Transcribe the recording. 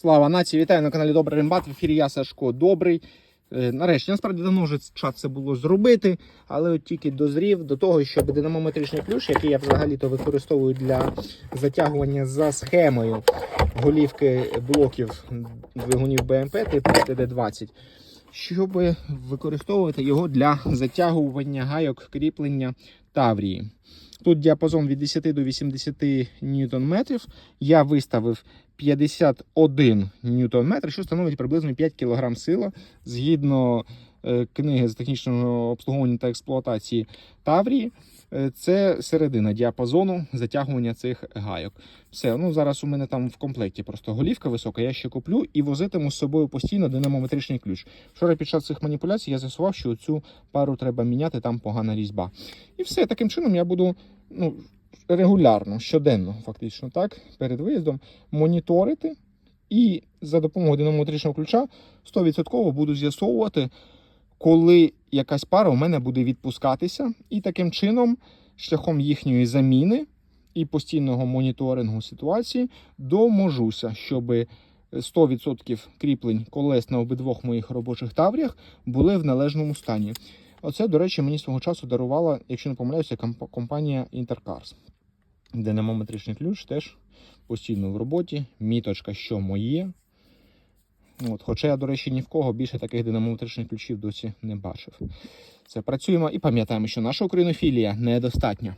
Слава нації, вітаю на каналі Добрий Рембат. В ефірі я Сашко Добрий. Е, Нарешті, насправді давно вже час це було зробити, але от тільки дозрів до того, щоб динамометричний ключ, який я взагалі-то використовую для затягування за схемою голівки блоків двигунів БМП типу ТД-20, щоб використовувати його для затягування гайок кріплення Таврії. Тут діапазон від 10 до 80 ньютон метрів. Я виставив 51 ньютон метр, що становить приблизно 5 кг сила. Згідно книги з технічного обслуговування та експлуатації Таврії, е, це середина діапазону затягування цих гайок. Все, ну зараз у мене там в комплекті просто голівка висока, я ще куплю і возитиму з собою постійно динамометричний ключ. Вчора під час цих маніпуляцій я з'ясував, що цю пару треба міняти, там погана різьба. І все, таким чином я буду ну, регулярно, щоденно, фактично, так, перед виїздом моніторити і за допомогою динамометричного ключа 100% буду з'ясовувати, коли якась пара у мене буде відпускатися, і таким чином, шляхом їхньої заміни і постійного моніторингу ситуації, доможуся, щоб 100% кріплень колес на обидвох моїх робочих тавріях були в належному стані. Оце, до речі, мені свого часу дарувала, якщо не помиляюся, комп- компанія Intercars. Динамометричний ключ теж постійно в роботі. Міточка, що моє. От, хоча я, до речі, ні в кого більше таких динамометричних ключів досі не бачив. Це працюємо і пам'ятаємо, що наша українофілія недостатня.